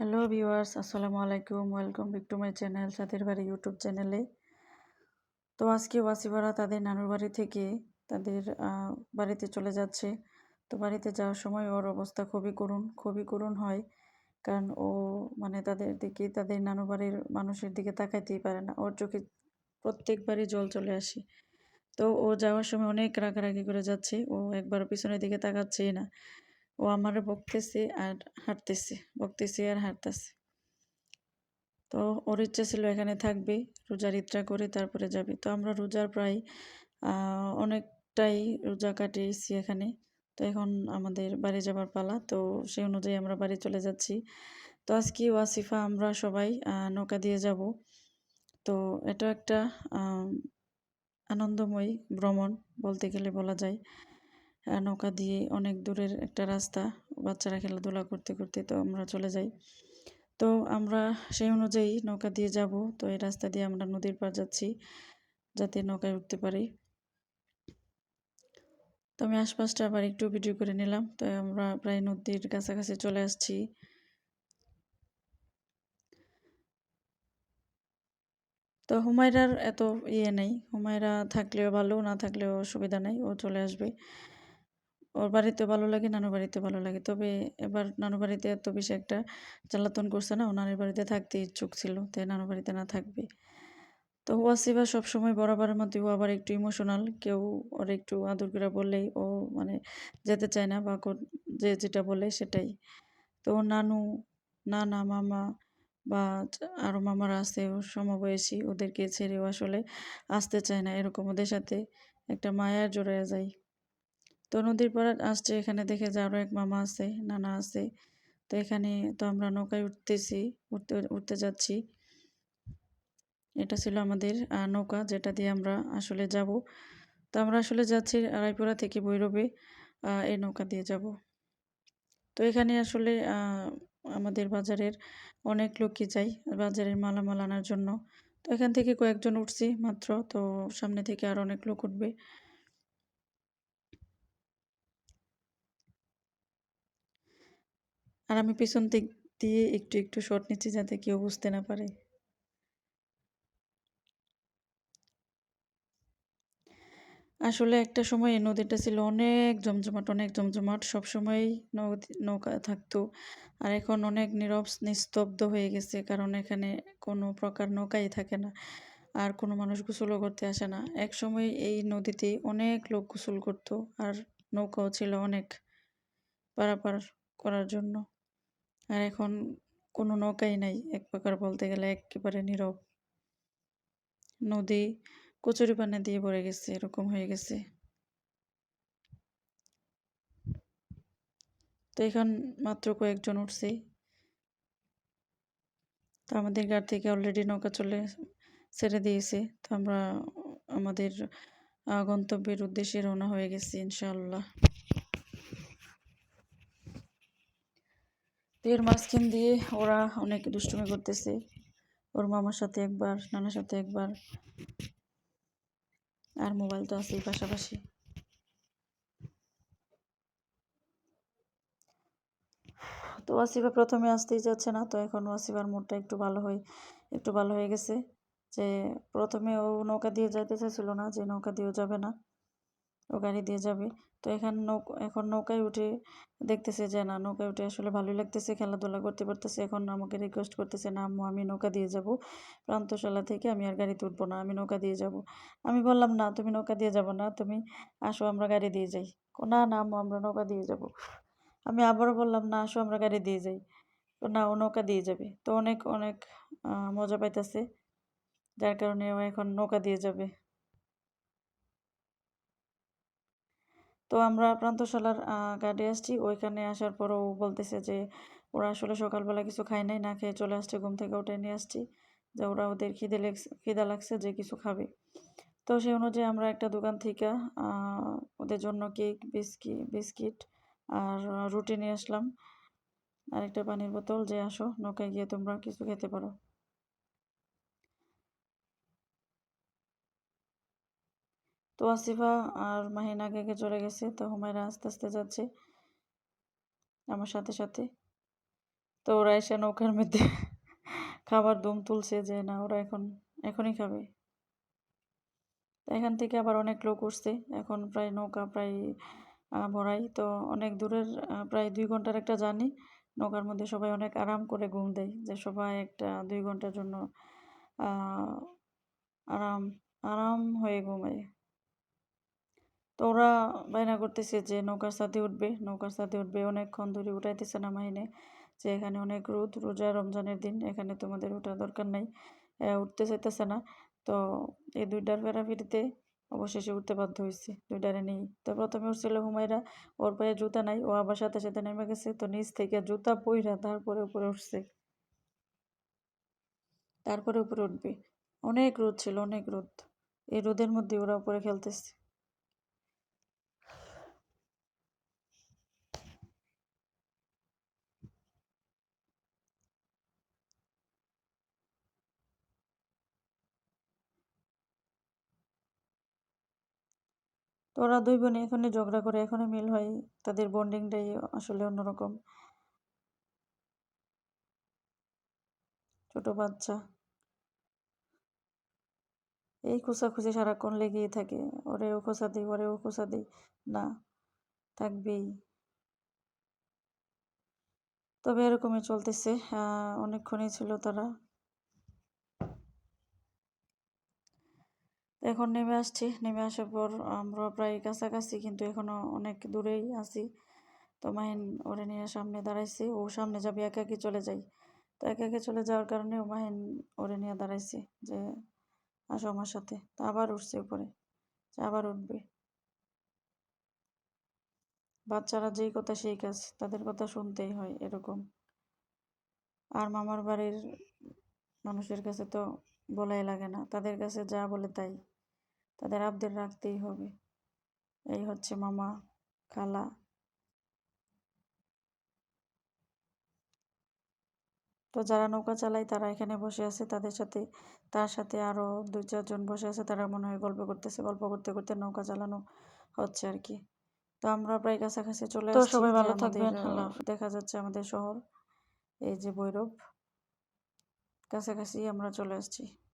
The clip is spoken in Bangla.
হ্যালো ভিউয়ার্স আসসালামু আলাইকুম welcome back to my channel সাথের বাড়ি ইউটিউব চ্যানেলে তো আজকে ওয়াসিবারা তাদের নানুর বাড়ি থেকে তাদের বাড়িতে চলে যাচ্ছে। তো বাড়িতে যাওয়ার সময় ওর অবস্থা খুবই করুণ খুবই করুণ হয়। কারণ ও মানে তাদের দিকে, তাদের নানু বাড়ির মানুষের দিকে তাকাইতেই পারে না। ওর চোখে প্রত্যেকবারই জল চলে আসে। তো ও যাওয়ার সময় অনেক রাগারাগি করে যাচ্ছে। ও একবার পিছনের দিকে তাকাচ্ছেই না। ও আমারে বকতেছে আর হাঁটতেছে, বকতেছে আর হাঁটতেছে। তো ওর ইচ্ছা ছিল এখানে থাকবে, রোজার ইত্রা করে তারপরে যাবে। তো আমরা রোজার প্রায় অনেকটাই রোজা কাটিয়েছি এখানে। তো এখন আমাদের বাড়ি যাবার পালা, তো সেই অনুযায়ী আমরা বাড়ি চলে যাচ্ছি। তো আজকে ওয়াসিফা, আমরা সবাই নৌকা দিয়ে যাব। তো এটা একটা আনন্দময় ভ্রমণ বলতে গেলে বলা যায়। নৌকা দিয়ে অনেক দূরের একটা রাস্তা, বাচ্চারা খেলাধুলা করতে করতে তো আমরা চলে যাই। তো আমরা সেই অনুযায়ী নৌকা দিয়ে যাব। তো এই রাস্তা দিয়ে আমরা নদীর পার যাচ্ছি, যাতে নৌকায় উঠতে পারি। তো আমি আশপাশটা আবার একটু ভিডিও করে নিলাম। তো আমরা প্রায় নদীর কাছাকাছি চলে আসছি। তো হুমায়রার এত ইয়ে নেই। হুমায়রা থাকলেও ভালো, না থাকলেও অসুবিধা নেই। ও চলে আসবে। ওর বাড়িতে ভালো লাগে নানু বাড়িতে ভালো লাগে। তবে এবার নানু বাড়িতে এত বেশি একটা জ্বালাতন করছে না, ও নানির বাড়িতে থাকতে ইচ্ছুক ছিল, তাই নানু বাড়িতে না থাকবে। তো ওয়াসিবা সবসময় বরাবরের মধ্যে, ও আবার একটু ইমোশনাল কেউ ওর একটু আদর করে বললেই ও মানে যেতে চায় না বা যে যেটা বলে সেটাই। তো নানু, নানা, মামা বা আরও মামারা আছে, ও সমবয়সী, ওদেরকে ছেড়েও আসলে আসতে চায় না, এরকম ওদের সাথে একটা মায়ার জড়ে যায়। তো নদীর পর আসছে, এখানে দেখে যে আরও এক মামা আছে, নানা আছে। তো এখানে তো আমরা নৌকায় উঠতেছি, উঠতে উঠতে যাচ্ছি। এটা ছিল আমাদের নৌকা যেটা দিয়ে আমরা আসলে যাব। তো আমরা আসলে যাচ্ছি রায়পুরা থেকে বৈরবে এই নৌকা দিয়ে যাব। তো এখানে আসলে আমাদের বাজারের অনেক লোকই যাই বাজারের মালামাল আনার জন্য। তো এখান থেকে কয়েকজন উঠছি মাত্র, তো সামনে থেকে আর অনেক লোক উঠবে। আর আমি পিছন দিক দিয়ে একটু একটু শট নিচ্ছি যাতে কেউ বুঝতে না পারে। আসলে একটা সময় নদীটা ছিল অনেক জমজমাট অনেক জমজমাট। সবসময় নৌকা থাকতো। আর এখন অনেক নীরব, নিস্তব্ধ হয়ে গেছে, কারণ এখানে কোনো প্রকার নৌকাই থাকে না। আর কোনো মানুষ গোসলও করতে আসে না। এক সময় এই নদীতে অনেক লোক গোসল করতো, আর নৌকাও ছিল অনেক পারাপার করার জন্য। আর এখন কোনো নৌকাই নাই, এক প্রকার বলতে গেলে একেবারে নীরব। নদী কচুরি পানা দিয়ে ভরে গেছে, এরকম হয়ে গেছে। তো এখন মাত্র কয়েকজন উঠছে। তো আমাদের গাড় থেকে অলরেডি নৌকা চলে ছেড়ে দিয়েছে। তো আমরা আমাদের গন্তব্যের উদ্দেশ্যে রওনা হয়ে গেছি, ইনশাআল্লাহ। এর মাঝখান দিয়ে ওরা অনেক দুষ্টুমি করতেছে। ওর মামার সাথে একবার, নানার সাথে একবার। আর মোবাইল তো আছেই পাশাপাশি। তো ওয়াসিফা প্রথমে আসতেই যাচ্ছে না, তো এখন ওয়াসিফার মুডটা একটু ভালো হয়ে, একটু ভালো হয়ে গেছে যে প্রথমে ও নৌকা দিয়ে যাইতে চাইছিল না, যে নৌকা দিয়েও যাবে না। ও গাড়ি দিয়ে যাবে। তো এখান নৌকা, এখন নৌকায় উঠে দেখতেছে যে, না, নৌকায় উঠে আসলে ভালোই লাগতেছে, খেলাধুলা করতে পারতেছে। এখন আমাকে রিকোয়েস্ট করতেছে, না, আম্মু, আমি নৌকা দিয়ে যাব। প্রান্তশালা থেকে আমি আর গাড়িতে উঠবো না, আমি নৌকা দিয়ে যাব। আমি বললাম, না, তুমি নৌকা দিয়ে যাব না, তুমি আসো, আমরা গাড়ি দিয়ে যাই। না না, আম্মু, আমরা নৌকা দিয়ে যাব। আমি আবারও বললাম, না, আসো, আমরা গাড়ি দিয়ে যাই। তো না, ও নৌকা দিয়ে যাবে। তো অনেক অনেক মজা পাইতেছে। যার কারণে ও এখন নৌকা দিয়ে যাবে। তো আমরা প্রান্তশালার গাড়ি আসছি। ওইখানে আসার পরও বলতেছে যে, ওরা আসলে সকালবেলা কিছু খায় নাই, না খেয়ে চলে আসছে, ঘুম থেকে উঠে নিয়ে আসছি। যে ওরা ওদের খিদে লেগছে খিদা লাগছে যে কিছু খাবে। তো সেই অনুযায়ী আমরা একটা দোকান থেকে ওদের জন্য কেক, বিস্কি, বিস্কিট আর রুটি নিয়ে আসলাম। আর একটা পানির বোতল, যে আসো, নৌকায় গিয়ে তোমরা কিছু খেতে পারো। তো আসিফা আর মাহিন আগে আগে চলে গেছে, তো হুমায়রা আস্তে আস্তে যাচ্ছে আমার সাথে সাথে। তো ওরা এসে নৌকার মধ্যে খাবার দম তুলছে যে, না, ওরা এখন, এখনই খাবে। এখান থেকে আবার অনেক লোক উঠছে, এখন প্রায় নৌকা প্রায় ভরাই। তো অনেক দূরের প্রায় দুই ঘণ্টার একটা জার্নি। নৌকার মধ্যে সবাই অনেক আরাম করে ঘুম দেয় যে, সবাই একটা দুই ঘণ্টার জন্য আরাম আরাম হয়ে ঘুমায়। তো ওরা বায়না করতেছে যে নৌকার সাথে উঠবে, নৌকার সাথে উঠবে। অনেকক্ষণ ধরে উঠাইতেছে না মাহিনে যে এখানে অনেক রোদ, রোজা, রমজানের দিন, এখানে তোমাদের ওঠার দরকার নাই। উঠতে চাইতেছে না। তো এই দুইটার ফেরাফিরিতে অবশেষে উঠতে বাধ্য হয়েছে দুইটারে নেই তো প্রথমে উঠছিল হুমায়রা, ওর পায়ে জুতা নাই, ও আবার সাথে সাথে নেমে গেছে। তো নিচ থেকে জুতা পইরা তারপরে উপরে উঠছে। তারপরে উপরে উঠবে। অনেক রোদ ছিল, অনেক রোদ। এই রোদের মধ্যে ওরা উপরে খেলতেছে। তো ওরা দুই বোনে এখনই ঝগড়া করে এখনই মিল হয়, তাদের বন্ডিংটাই আসলে অন্যরকম। ছোট বাচ্চা। এই খোঁচাখুচি সারাক্ষণ লেগেই থাকে। ওরেও খোঁচা দিই ওরে ও খোঁচা দিই। না, থাকবেই। তবে এরকমই চলতেছে অনেকক্ষণই ছিল তারা। এখন নেমে আসছি। নেমে আসার পর আমরা প্রায় কাছাকাছি, কিন্তু এখনও অনেক দূরেই আছি। তো মাহিন ওরে নিয়ে সামনে দাঁড়াইছি। ও সামনে যাবে, একা একি চলে যাই। তো একা একে চলে যাওয়ার কারণে ও মাহিন ওরে নিয়ে দাঁড়াইছে যে আসো আমার সাথে। তো আবার উঠছে উপরে আবার উঠবে। বাচ্চারা যেই কথা সেই কাজ, তাদের কথা শুনতেই হয় এরকম। আর মামার বাড়ির মানুষের কাছে তো বলাই লাগে না। তাদের কাছে যা বলে তাই। তাদের আবদার রাখতেই হবে। এই হচ্ছে মামা খালা। তো যারা নৌকা চালায় তারা এখানে বসে আছে। তাদের সাথে তার সাথে আরও দুই চারজন বসে আছে। তারা মনে হয় গল্প করতেছে। গল্প করতে করতে নৌকা চালানো হচ্ছে আর কি। তো আমরা প্রায় কাছাকাছি চলে আসছি। সবাই ভালো থাকবেন। দেখা যাচ্ছে আমাদের শহর। এই যে ভৈরব কাছাকাছি আমরা চলে আসছি।